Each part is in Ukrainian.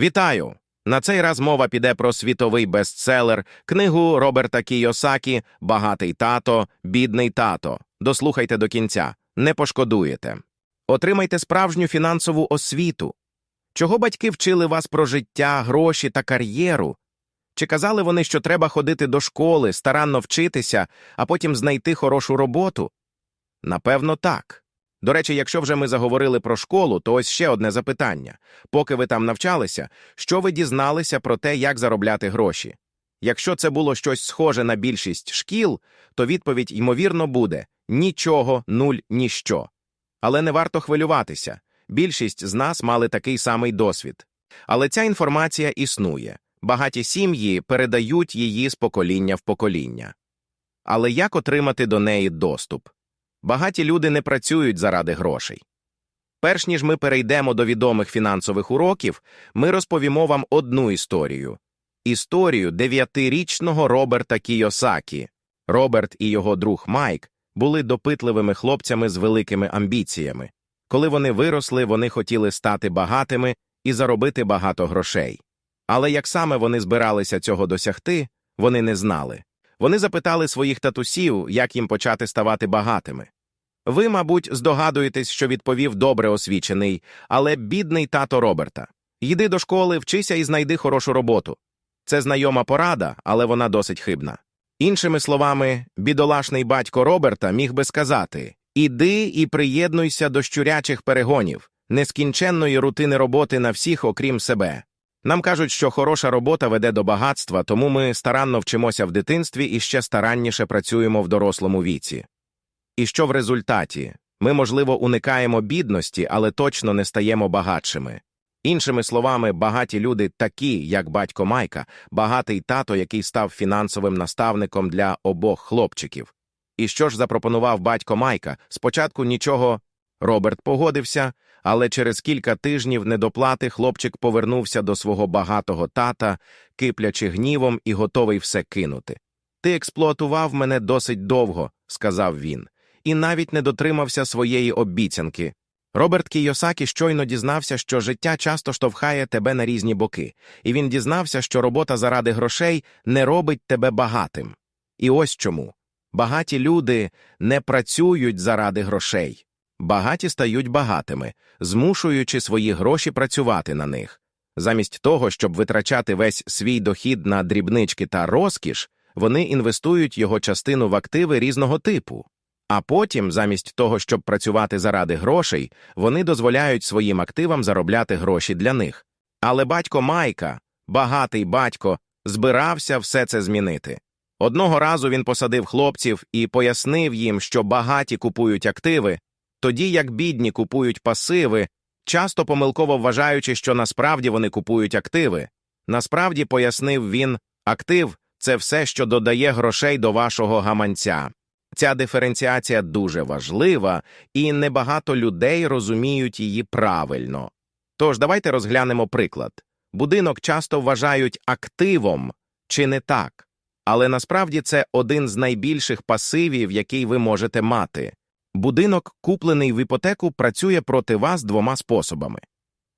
Вітаю! На цей раз мова піде про світовий бестселер, книгу Роберта Кійосакі Багатий тато, бідний тато. Дослухайте до кінця, не пошкодуєте. Отримайте справжню фінансову освіту. Чого батьки вчили вас про життя, гроші та кар'єру? Чи казали вони, що треба ходити до школи, старанно вчитися, а потім знайти хорошу роботу? Напевно, так. До речі, якщо вже ми заговорили про школу, то ось ще одне запитання. Поки ви там навчалися, що ви дізналися про те, як заробляти гроші? Якщо це було щось схоже на більшість шкіл, то відповідь, ймовірно, буде нічого, нуль, ніщо. Але не варто хвилюватися. Більшість з нас мали такий самий досвід. Але ця інформація існує. Багаті сім'ї передають її з покоління в покоління. Але як отримати до неї доступ? Багаті люди не працюють заради грошей. Перш ніж ми перейдемо до відомих фінансових уроків, ми розповімо вам одну історію історію дев'ятирічного Роберта Кійосакі. Роберт і його друг Майк були допитливими хлопцями з великими амбіціями. Коли вони виросли, вони хотіли стати багатими і заробити багато грошей. Але як саме вони збиралися цього досягти, вони не знали. Вони запитали своїх татусів, як їм почати ставати багатими. Ви, мабуть, здогадуєтесь, що відповів добре освічений, але бідний тато Роберта. Йди до школи, вчися і знайди хорошу роботу. Це знайома порада, але вона досить хибна. Іншими словами, бідолашний батько Роберта міг би сказати Іди і приєднуйся до щурячих перегонів, нескінченної рутини роботи на всіх, окрім себе. Нам кажуть, що хороша робота веде до багатства, тому ми старанно вчимося в дитинстві і ще старанніше працюємо в дорослому віці. І що в результаті? Ми, можливо, уникаємо бідності, але точно не стаємо багатшими. Іншими словами, багаті люди такі, як батько Майка, багатий тато, який став фінансовим наставником для обох хлопчиків. І що ж запропонував батько Майка? Спочатку нічого. Роберт погодився, але через кілька тижнів недоплати хлопчик повернувся до свого багатого тата, киплячи гнівом і готовий все кинути. Ти експлуатував мене досить довго, сказав він, і навіть не дотримався своєї обіцянки. Роберт Кійосакі щойно дізнався, що життя часто штовхає тебе на різні боки, і він дізнався, що робота заради грошей не робить тебе багатим. І ось чому. Багаті люди не працюють заради грошей. Багаті стають багатими, змушуючи свої гроші працювати на них. Замість того, щоб витрачати весь свій дохід на дрібнички та розкіш, вони інвестують його частину в активи різного типу. А потім, замість того, щоб працювати заради грошей, вони дозволяють своїм активам заробляти гроші для них. Але батько Майка, багатий батько, збирався все це змінити. Одного разу він посадив хлопців і пояснив їм, що багаті купують активи, тоді як бідні купують пасиви, часто помилково вважаючи, що насправді вони купують активи. Насправді, пояснив він, актив це все, що додає грошей до вашого гаманця. Ця диференціація дуже важлива, і небагато людей розуміють її правильно. Тож давайте розглянемо приклад. Будинок часто вважають активом, чи не так? Але насправді це один з найбільших пасивів, який ви можете мати. Будинок, куплений в іпотеку, працює проти вас двома способами.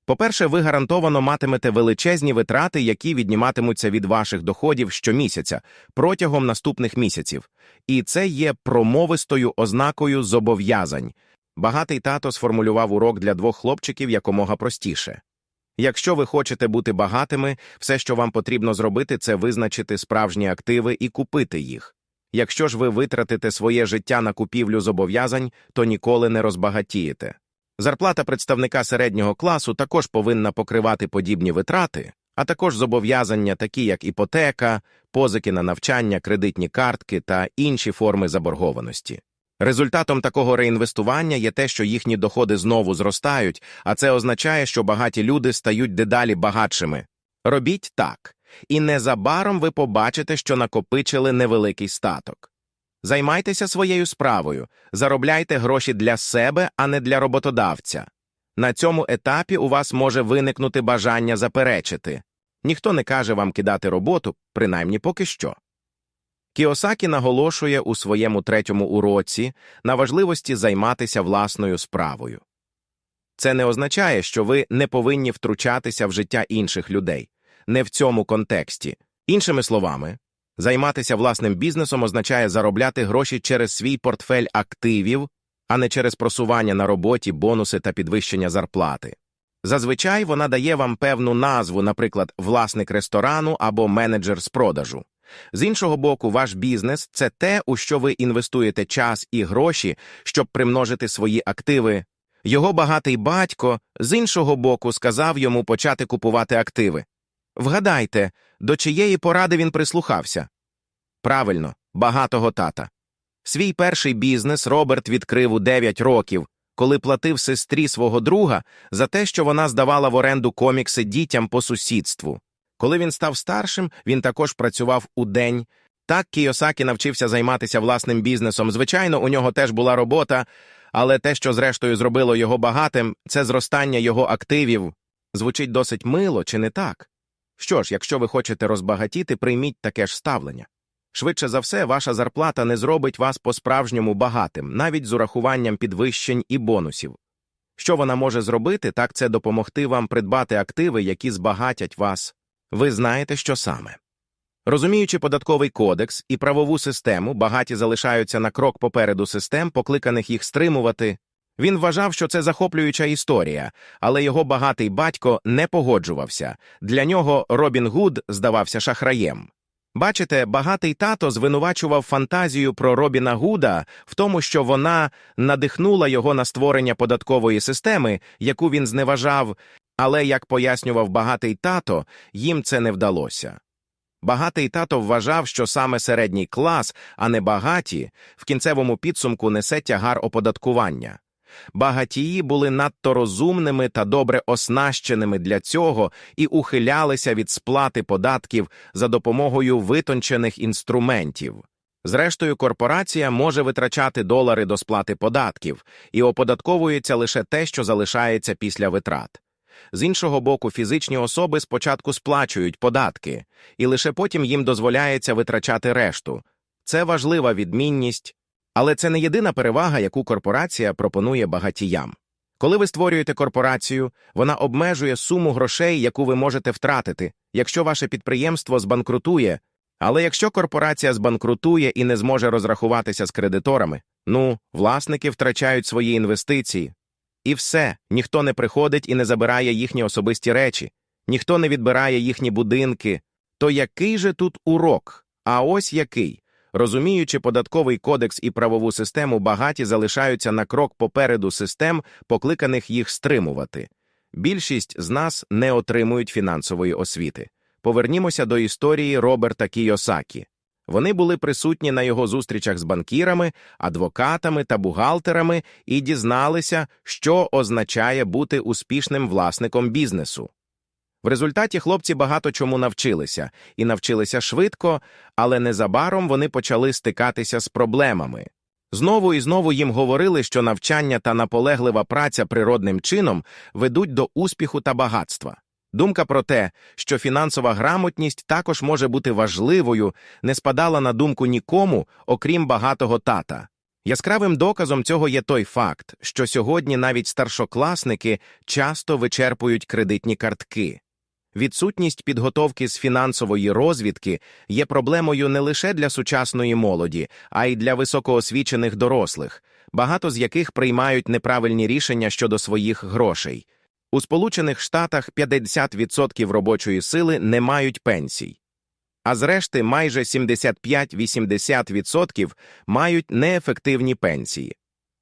По-перше, ви гарантовано матимете величезні витрати, які відніматимуться від ваших доходів щомісяця протягом наступних місяців, і це є промовистою ознакою зобов'язань. Багатий тато сформулював урок для двох хлопчиків якомога простіше. Якщо ви хочете бути багатими, все, що вам потрібно зробити, це визначити справжні активи і купити їх. Якщо ж ви витратите своє життя на купівлю зобов'язань, то ніколи не розбагатієте. Зарплата представника середнього класу також повинна покривати подібні витрати, а також зобов'язання, такі як іпотека, позики на навчання, кредитні картки та інші форми заборгованості. Результатом такого реінвестування є те, що їхні доходи знову зростають, а це означає, що багаті люди стають дедалі багатшими. Робіть так, і незабаром ви побачите, що накопичили невеликий статок. Займайтеся своєю справою, заробляйте гроші для себе, а не для роботодавця. На цьому етапі у вас може виникнути бажання заперечити. Ніхто не каже вам кидати роботу, принаймні поки що. Кіосакі наголошує у своєму третьому уроці на важливості займатися власною справою. Це не означає, що ви не повинні втручатися в життя інших людей. Не в цьому контексті. Іншими словами, займатися власним бізнесом означає заробляти гроші через свій портфель активів, а не через просування на роботі, бонуси та підвищення зарплати. Зазвичай вона дає вам певну назву, наприклад, власник ресторану або менеджер з продажу. З іншого боку, ваш бізнес це те, у що ви інвестуєте час і гроші, щоб примножити свої активи. Його багатий батько з іншого боку сказав йому почати купувати активи. Вгадайте, до чиєї поради він прислухався? Правильно, багатого тата. Свій перший бізнес Роберт відкрив у 9 років, коли платив сестрі свого друга за те, що вона здавала в оренду комікси дітям по сусідству. Коли він став старшим, він також працював у день. Так Кіосакі навчився займатися власним бізнесом. Звичайно, у нього теж була робота, але те, що зрештою зробило його багатим, це зростання його активів. Звучить досить мило, чи не так? Що ж, якщо ви хочете розбагатіти, прийміть таке ж ставлення. Швидше за все, ваша зарплата не зробить вас по-справжньому багатим, навіть з урахуванням підвищень і бонусів. Що вона може зробити, так це допомогти вам придбати активи, які збагатять вас. Ви знаєте, що саме. Розуміючи податковий кодекс і правову систему, багаті залишаються на крок попереду систем, покликаних їх стримувати. Він вважав, що це захоплююча історія, але його багатий батько не погоджувався. Для нього Робін Гуд здавався шахраєм. Бачите, багатий тато звинувачував фантазію про Робіна Гуда в тому, що вона надихнула його на створення податкової системи, яку він зневажав, але, як пояснював багатий тато, їм це не вдалося. Багатий тато вважав, що саме середній клас, а не багаті, в кінцевому підсумку несе тягар оподаткування. Багатії були надто розумними та добре оснащеними для цього і ухилялися від сплати податків за допомогою витончених інструментів. Зрештою, корпорація може витрачати долари до сплати податків і оподатковується лише те, що залишається після витрат. З іншого боку, фізичні особи спочатку сплачують податки, і лише потім їм дозволяється витрачати решту. Це важлива відмінність, але це не єдина перевага, яку корпорація пропонує багатіям. Коли ви створюєте корпорацію, вона обмежує суму грошей, яку ви можете втратити, якщо ваше підприємство збанкрутує. Але якщо корпорація збанкрутує і не зможе розрахуватися з кредиторами, ну, власники втрачають свої інвестиції. І все, ніхто не приходить і не забирає їхні особисті речі, ніхто не відбирає їхні будинки. То який же тут урок? А ось який. Розуміючи податковий кодекс і правову систему, багаті залишаються на крок попереду систем, покликаних їх стримувати. Більшість з нас не отримують фінансової освіти. Повернімося до історії Роберта Кійосакі. Вони були присутні на його зустрічах з банкірами, адвокатами та бухгалтерами і дізналися, що означає бути успішним власником бізнесу. В результаті хлопці багато чому навчилися, і навчилися швидко, але незабаром вони почали стикатися з проблемами. Знову і знову їм говорили, що навчання та наполеглива праця природним чином ведуть до успіху та багатства. Думка про те, що фінансова грамотність також може бути важливою, не спадала на думку нікому, окрім багатого тата. Яскравим доказом цього є той факт, що сьогодні навіть старшокласники часто вичерпують кредитні картки. Відсутність підготовки з фінансової розвідки є проблемою не лише для сучасної молоді, а й для високоосвічених дорослих, багато з яких приймають неправильні рішення щодо своїх грошей. У Сполучених Штатах 50% робочої сили не мають пенсій, а зрешти майже 75-80% мають неефективні пенсії.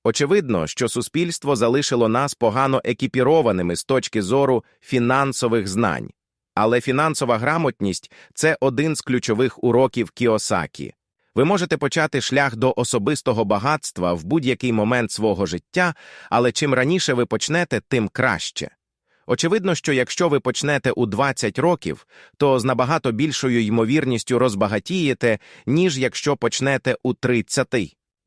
Очевидно, що суспільство залишило нас погано екіпірованими з точки зору фінансових знань. Але фінансова грамотність це один з ключових уроків Кіосакі. Ви можете почати шлях до особистого багатства в будь-який момент свого життя, але чим раніше ви почнете, тим краще. Очевидно, що якщо ви почнете у 20 років, то з набагато більшою ймовірністю розбагатієте, ніж якщо почнете у 30.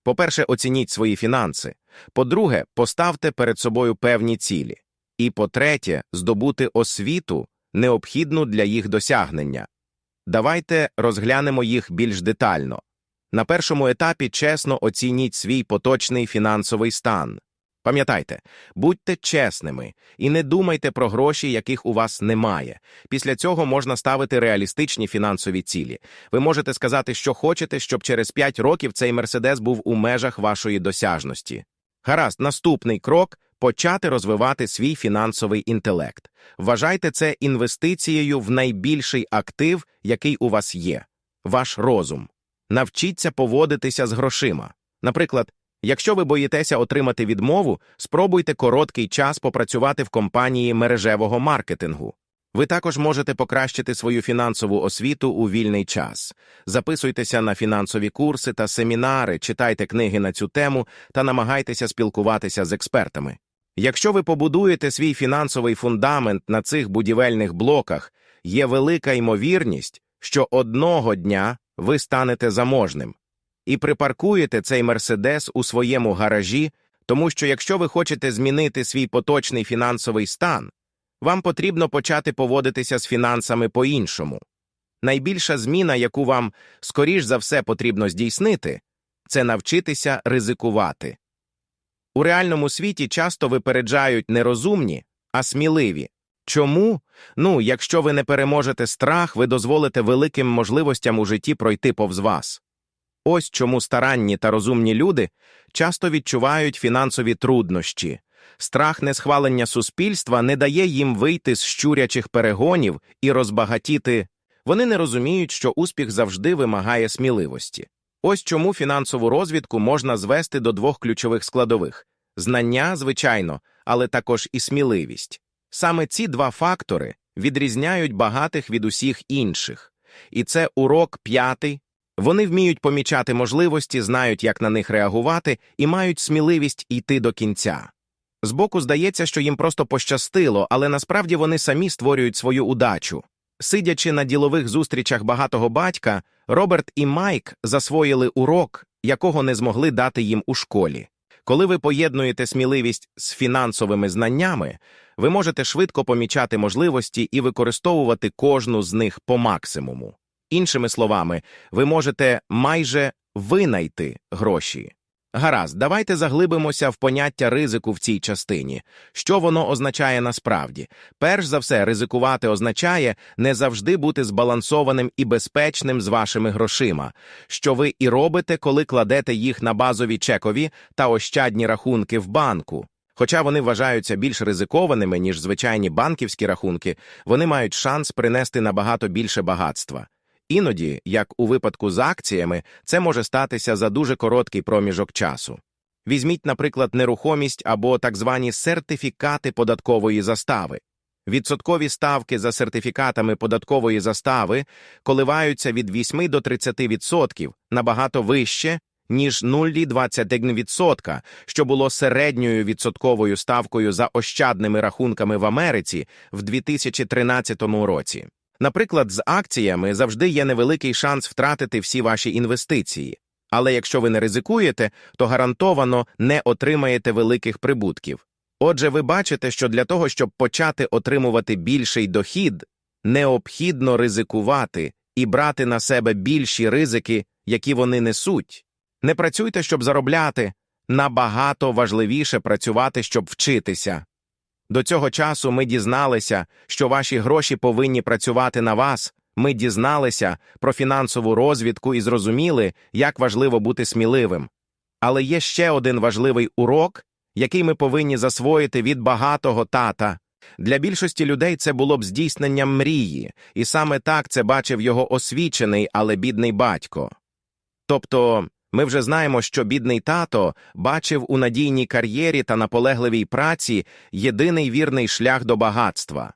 По-перше, оцініть свої фінанси. По-друге, поставте перед собою певні цілі. І по-третє, здобути освіту, необхідну для їх досягнення. Давайте розглянемо їх більш детально. На першому етапі чесно оцініть свій поточний фінансовий стан. Пам'ятайте, будьте чесними і не думайте про гроші, яких у вас немає. Після цього можна ставити реалістичні фінансові цілі. Ви можете сказати, що хочете, щоб через 5 років цей мерседес був у межах вашої досяжності. Гаразд, наступний крок почати розвивати свій фінансовий інтелект. Вважайте це інвестицією в найбільший актив, який у вас є ваш розум. Навчіться поводитися з грошима. Наприклад, якщо ви боїтеся отримати відмову, спробуйте короткий час попрацювати в компанії мережевого маркетингу. Ви також можете покращити свою фінансову освіту у вільний час. Записуйтеся на фінансові курси та семінари, читайте книги на цю тему та намагайтеся спілкуватися з експертами. Якщо ви побудуєте свій фінансовий фундамент на цих будівельних блоках, є велика ймовірність, що одного дня ви станете заможним і припаркуєте цей мерседес у своєму гаражі, тому що якщо ви хочете змінити свій поточний фінансовий стан, вам потрібно почати поводитися з фінансами по-іншому. Найбільша зміна, яку вам, скоріш за все, потрібно здійснити, це навчитися ризикувати. У реальному світі часто випереджають не розумні, а сміливі. Чому? Ну, якщо ви не переможете страх, ви дозволите великим можливостям у житті пройти повз вас. Ось чому старанні та розумні люди часто відчувають фінансові труднощі. Страх несхвалення суспільства не дає їм вийти з щурячих перегонів і розбагатіти. Вони не розуміють, що успіх завжди вимагає сміливості. Ось чому фінансову розвідку можна звести до двох ключових складових знання, звичайно, але також і сміливість. Саме ці два фактори відрізняють багатих від усіх інших. І це урок п'ятий. Вони вміють помічати можливості, знають, як на них реагувати, і мають сміливість йти до кінця. Збоку здається, що їм просто пощастило, але насправді вони самі створюють свою удачу. Сидячи на ділових зустрічах багатого батька, Роберт і Майк засвоїли урок, якого не змогли дати їм у школі. Коли ви поєднуєте сміливість з фінансовими знаннями, ви можете швидко помічати можливості і використовувати кожну з них по максимуму. Іншими словами, ви можете майже винайти гроші. Гаразд, давайте заглибимося в поняття ризику в цій частині. Що воно означає насправді? Перш за все, ризикувати означає не завжди бути збалансованим і безпечним з вашими грошима, що ви і робите, коли кладете їх на базові чекові та ощадні рахунки в банку. Хоча вони вважаються більш ризикованими, ніж звичайні банківські рахунки, вони мають шанс принести набагато більше багатства. Іноді, як у випадку з акціями, це може статися за дуже короткий проміжок часу. Візьміть, наприклад, нерухомість або так звані сертифікати податкової застави. Відсоткові ставки за сертифікатами податкової застави коливаються від 8 до 30% набагато вище, ніж 0,21%, що було середньою відсотковою ставкою за ощадними рахунками в Америці в 2013 році. Наприклад, з акціями завжди є невеликий шанс втратити всі ваші інвестиції, але якщо ви не ризикуєте, то гарантовано не отримаєте великих прибутків. Отже, ви бачите, що для того, щоб почати отримувати більший дохід, необхідно ризикувати і брати на себе більші ризики, які вони несуть. Не працюйте, щоб заробляти, набагато важливіше працювати, щоб вчитися. До цього часу ми дізналися, що ваші гроші повинні працювати на вас. Ми дізналися про фінансову розвідку і зрозуміли, як важливо бути сміливим. Але є ще один важливий урок, який ми повинні засвоїти від багатого тата. Для більшості людей це було б здійсненням мрії, і саме так це бачив його освічений, але бідний батько. Тобто ми вже знаємо, що бідний тато бачив у надійній кар'єрі та наполегливій праці єдиний вірний шлях до багатства.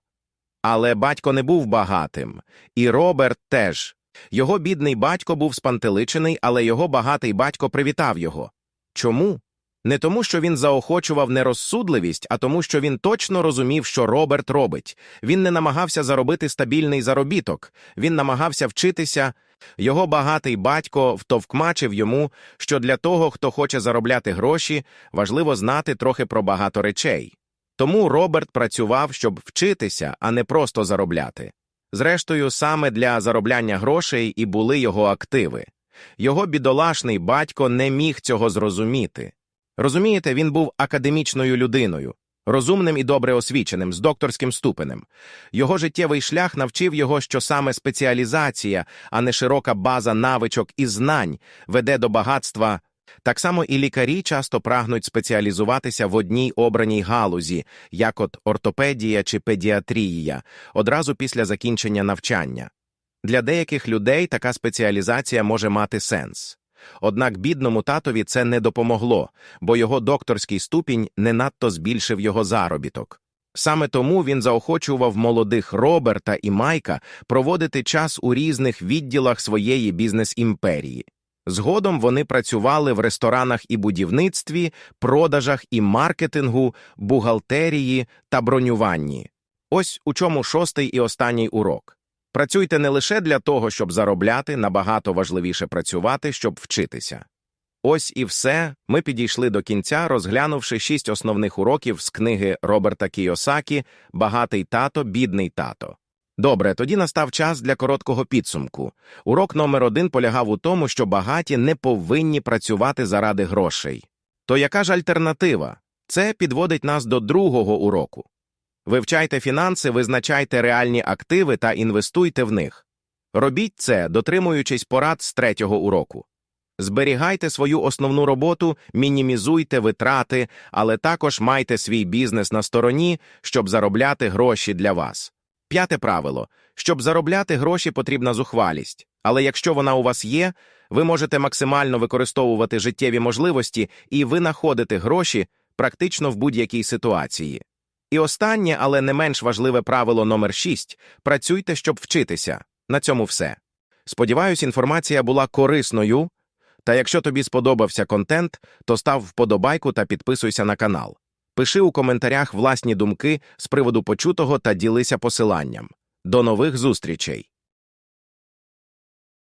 Але батько не був багатим, і Роберт теж. Його бідний батько був спантеличений, але його багатий батько привітав його. Чому? Не тому, що він заохочував нерозсудливість, а тому, що він точно розумів, що Роберт робить. Він не намагався заробити стабільний заробіток, він намагався вчитися. Його багатий батько втовкмачив йому, що для того, хто хоче заробляти гроші, важливо знати трохи про багато речей. Тому Роберт працював, щоб вчитися, а не просто заробляти. Зрештою, саме для заробляння грошей і були його активи. Його бідолашний батько не міг цього зрозуміти. Розумієте, він був академічною людиною, розумним і добре освіченим, з докторським ступенем. Його життєвий шлях навчив його, що саме спеціалізація, а не широка база навичок і знань веде до багатства. Так само і лікарі часто прагнуть спеціалізуватися в одній обраній галузі, як от ортопедія чи педіатрія, одразу після закінчення навчання. Для деяких людей така спеціалізація може мати сенс. Однак бідному татові це не допомогло, бо його докторський ступінь не надто збільшив його заробіток. Саме тому він заохочував молодих Роберта і Майка проводити час у різних відділах своєї бізнес-імперії. Згодом вони працювали в ресторанах і будівництві, продажах і маркетингу, бухгалтерії та бронюванні. Ось у чому шостий і останній урок. Працюйте не лише для того, щоб заробляти, набагато важливіше працювати, щоб вчитися. Ось і все. Ми підійшли до кінця, розглянувши шість основних уроків з книги Роберта Кійосакі Багатий тато, бідний тато. Добре, тоді настав час для короткого підсумку. Урок номер один полягав у тому, що багаті не повинні працювати заради грошей. То яка ж альтернатива? Це підводить нас до другого уроку. Вивчайте фінанси, визначайте реальні активи та інвестуйте в них. Робіть це, дотримуючись порад з третього уроку. Зберігайте свою основну роботу, мінімізуйте витрати, але також майте свій бізнес на стороні, щоб заробляти гроші для вас. П'яте правило. Щоб заробляти гроші, потрібна зухвалість. Але якщо вона у вас є, ви можете максимально використовувати життєві можливості і винаходити гроші практично в будь-якій ситуації. І останнє, але не менш важливе правило номер 6 – працюйте, щоб вчитися. На цьому все. Сподіваюсь, інформація була корисною. Та якщо тобі сподобався контент, то став вподобайку та підписуйся на канал. Пиши у коментарях власні думки з приводу почутого та ділися посиланням. До нових зустрічей!